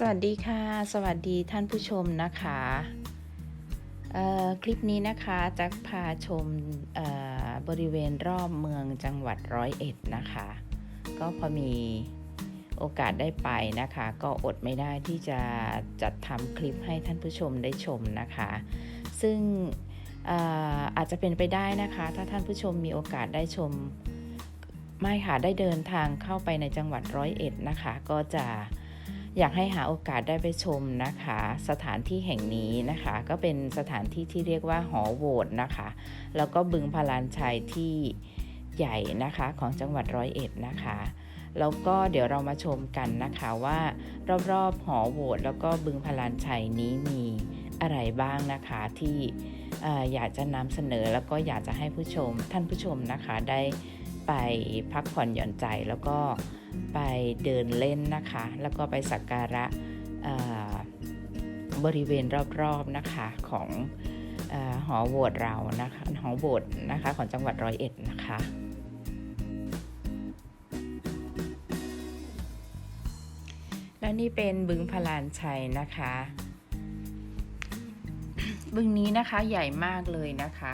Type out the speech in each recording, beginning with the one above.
สวัสดีค่ะ สวัสดีท่านผู้ชมนะคะคลิปนี้นะคะจะพาชมบริเวณรอบเมืองจังหวัดร้อยเอ็ดนะคะ ก็พอมีโอกาสได้ไปนะคะ ก็อดไม่ได้ที่จะจัดทำคลิปให้ท่านผู้ชมได้ชมนะคะ ซึ่งอาจจะเป็นไปได้นะคะ ถ้าท่านผู้ชมมีโอกาสได้ชมไม่ค่ะได้เดินทางเข้าไปในจังหวัดร้อยเอ็ดนะคะ ก็จะ อยากให้หาโอกาสได้ไปชมนะคะ สถานที่แห่งนี้นะคะ ก็เป็นสถานที่ที่เรียกว่าหอโหวตนะคะ แล้วก็บึงพลานชัยที่ใหญ่นะคะของจังหวัดร้อยเอ็ดนะคะแล้วก็เดี๋ยวเรามาชมกันนะคะว่ารอบๆหอโหวตแล้วก็บึงพลานชัยนี้มีอะไรบ้างนะคะที่เอ่อยากจะนำเสนอแล้วก็อยากจะให้ผู้ชมท่านผู้ชมนะคะได้ ไปพักผ่อนหย่อนใจแล้วก็ไปเดินเล่นนะคะ แล้วก็ไปสักการะบริเวณรอบๆนะคะของอหอโหวตเรานะคะหอโหวตนะคะของจังหวัดร้อยเอ็ดนะคะและนี่เป็นบึงพลานชัยนะคะ บึงนี้นะคะใหญ่มากเลยนะคะ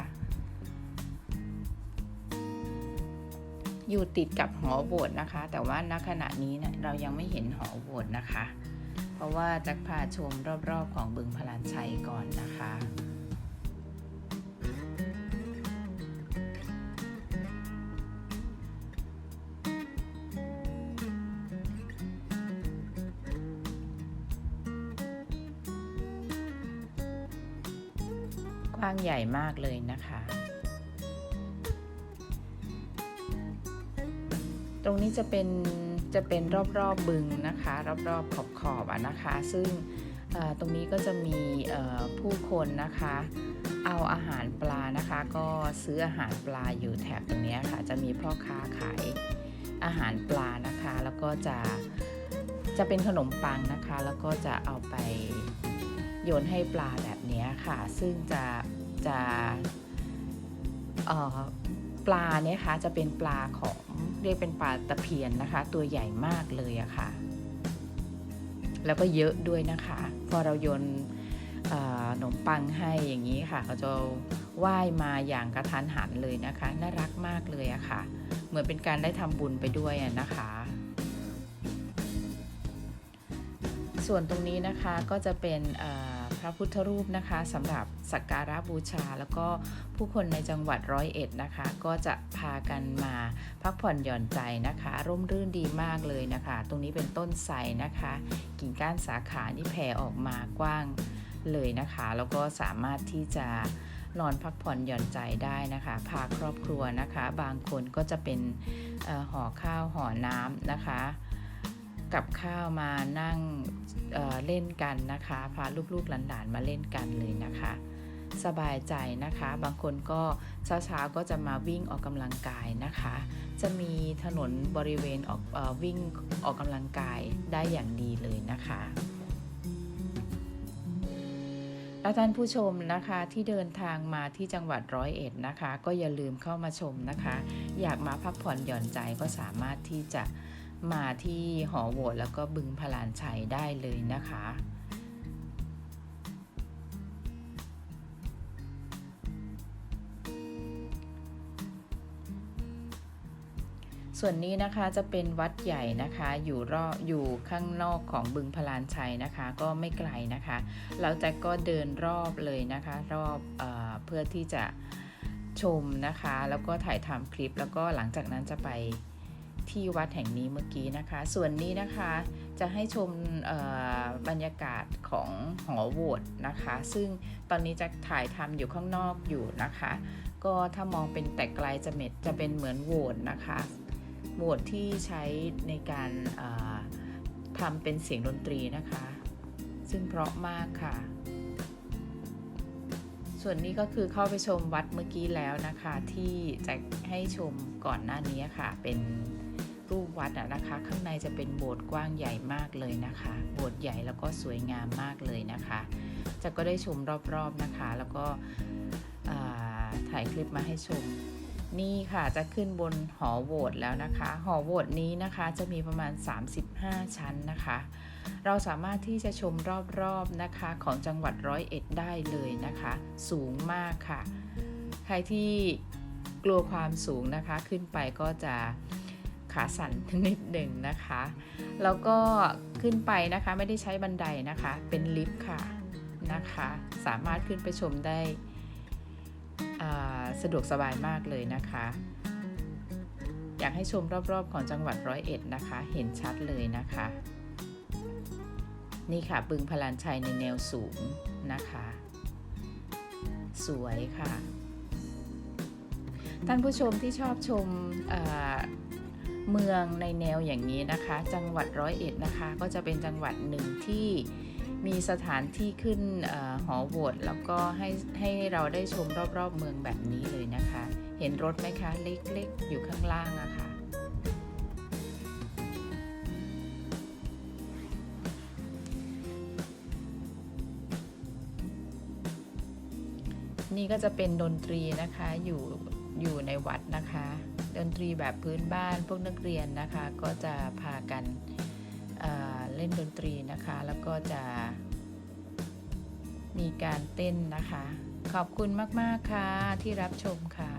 อยู่ติดกับหอโบสถ์นะคะ แต่ว่าณขณะนี้เนี่ยเรายังไม่เห็นหอโบสถ์นะคะ เพราะว่าจะพาชมรอบๆของบึงพลานชัยก่อนนะคะกว้างใหญ่มากเลยนะคะ ตรงนี้จะเป็นจะเป็นรอบๆบบึงนะคะ รอบๆขอบขอบอะนะคะ ซึ่งตรงนี้ก็จะมีผู้คนนะคะ เอาอาหารปลานะคะ ก็ซื้ออาหารปลาอยู่แถบตรงนี้ค่ะ จะมีพ่อค้าขายอาหารปลานะคะ แล้วก็จะจะเป็นขนมปังนะคะ แล้วก็จะเอาไปโยนให้ปลาแบบนี้ค่ะ ซึ่งจะจะเออ ปลาเนี่ยค่ะจะเป็นปลาของเรียกเป็นปลาตะเพียนนะคะ ตัวใหญ่มากเลยอะค่ะ แล้วก็เยอะด้วยนะคะ พอเราโยนขนมปังให้อย่างนี้ค่ะเขาจะว่ายมาอย่างกระทันหันเลยนะคะ น่ารักมากเลยอะค่ะ เหมือนเป็นการได้ทำบุญไปด้วยอะนะคะ ส่วนตรงนี้นะคะก็จะเป็นเอ่อ ระพุทธรูปนะคะสำหรับสักการะบูชา แล้วก็ผู้คนในจังหวัดร้อยเอ็ดนะคะ ก็จะพากันมาพักผ่อนหย่อนใจนะคะ ร่มรื่นดีมากเลยนะคะ ตรงนี้เป็นต้นไทรนะคะ กิ่งก้านสาขานี่แผ่ออกมากว้างเลยนะคะ แล้วก็สามารถที่จะนอนพักผ่อนหย่อนใจได้นะคะ พาครอบครัวนะคะ บางคนก็จะเป็นห่อข้าวห่อน้ำนะคะ กับข้าวมานั่งเเล่นกันนะคะ พาลูกๆหลานๆมาเล่นกันเลยนะคะ สบายใจนะคะ บางคนก็เช้าๆก็จะมาวิ่งออกกำลังกายนะคะ จะมีถนนบริเวณออกออวิ่งออกกำลังกายได้อย่างดีเลยนะคะและท่านผู้ชมนะคะที่เดินทางมาที่จังหวัดร้อยเอ็ดนะคะ ก็อย่าลืมเข้ามาชมนะคะ อยากมาพักผ่อนหย่อนใจก็สามารถที่จะ มาที่หอโหวตแล้วก็บึงพลานชัยได้เลยนะคะส่วนนี้นะคะจะเป็นวัดใหญ่นะคะอยู่รอบอยู่ข้างนอกของบึงพลานชัยนะคะ ก็ไม่ไกลนะคะ เราจะก็เดินรอบเลยนะคะ รอบเอเพื่อที่จะชมนะคะ แล้วก็ถ่ายทำคลิปแล้วก็หลังจากนั้นจะไป ที่วัดแห่งนี้เมื่อกี้นะคะ ส่วนนี้นะคะจะให้ชมบรรยากาศของหอโหวตนะคะ ซึ่งตอนนี้จะถ่ายทำอยู่ข้างนอกอยู่นะคะ ก็ถ้ามองเป็นแต่ไกลจะเม็ดจะเป็นเหมือนโหวตนะคะโหวตที่ใช้ในการทำเป็นเสียงดนตรีนะคะ ซึ่งเพราะมากค่ะ ส่วนนี้ก็คือเข้าไปชมวัดเมื่อกี้แล้วนะคะ ที่จะให้ชมก่อนหน้านี้ค่ะเป็น รูปวัดอะนะคะ ข้างในจะเป็นโบสถ์กว้างใหญ่มากเลยนะคะ โบสถ์ใหญ่แล้วก็สวยงามมากเลยนะคะจะก็ได้ชมรอบๆนะคะ แล้วก็ถ่ายคลิปมาให้ชม นี่ค่ะจะขึ้นบนหอโหวตแล้วนะคะ หอโหวตนี้นะคะจะมีประมาณ 35 ชั้นนะคะ เราสามารถที่จะชมรอบๆนะคะของจังหวัดร้อยเอ็ดได้เลยนะคะ สูงมากค่ะ ใครที่กลัวความสูงนะคะขึ้นไปก็จะ ขาสั่นนิดหนึ่งนะคะ แล้วก็ขึ้นไปนะคะไม่ได้ใช้บันไดนะคะ เป็นลิฟต์ค่ะนะคะ สามารถขึ้นไปชมได้สะดวกสบายมากเลยนะคะ อยากให้ชมรอบๆ ของจังหวัดร้อยเอ็ดนะคะ เห็นชัดเลยนะคะ นี่ค่ะบึงพลานชัยในแนวสูงนะคะ สวยค่ะ ท่านผู้ชมที่ชอบชม เมืองในแนวอย่างนี้นะคะ จังหวัดร้อยเอ็ดนะคะ ก็จะเป็นจังหวัดหนึ่งที่มีสถานที่ขึ้นอหอโหวตแล้วก็ให้ให้เราได้ชมรอบๆเมืองแบบนี้เลยนะคะ เห็นรถไหมคะเล็กๆ อยู่ข้างล่างอะค่ะนี่ก็จะเป็นดนตรีนะคะอยู่อยู่ในวัดนะคะ ดนตรีแบบพื้นบ้านพวกนักเรียนนะคะก็จะพากันเเล่นดนตรีนะคะ แล้วก็จะมีการเต้นนะคะ ขอบคุณมาก ๆ ค่ะที่รับชมค่ะ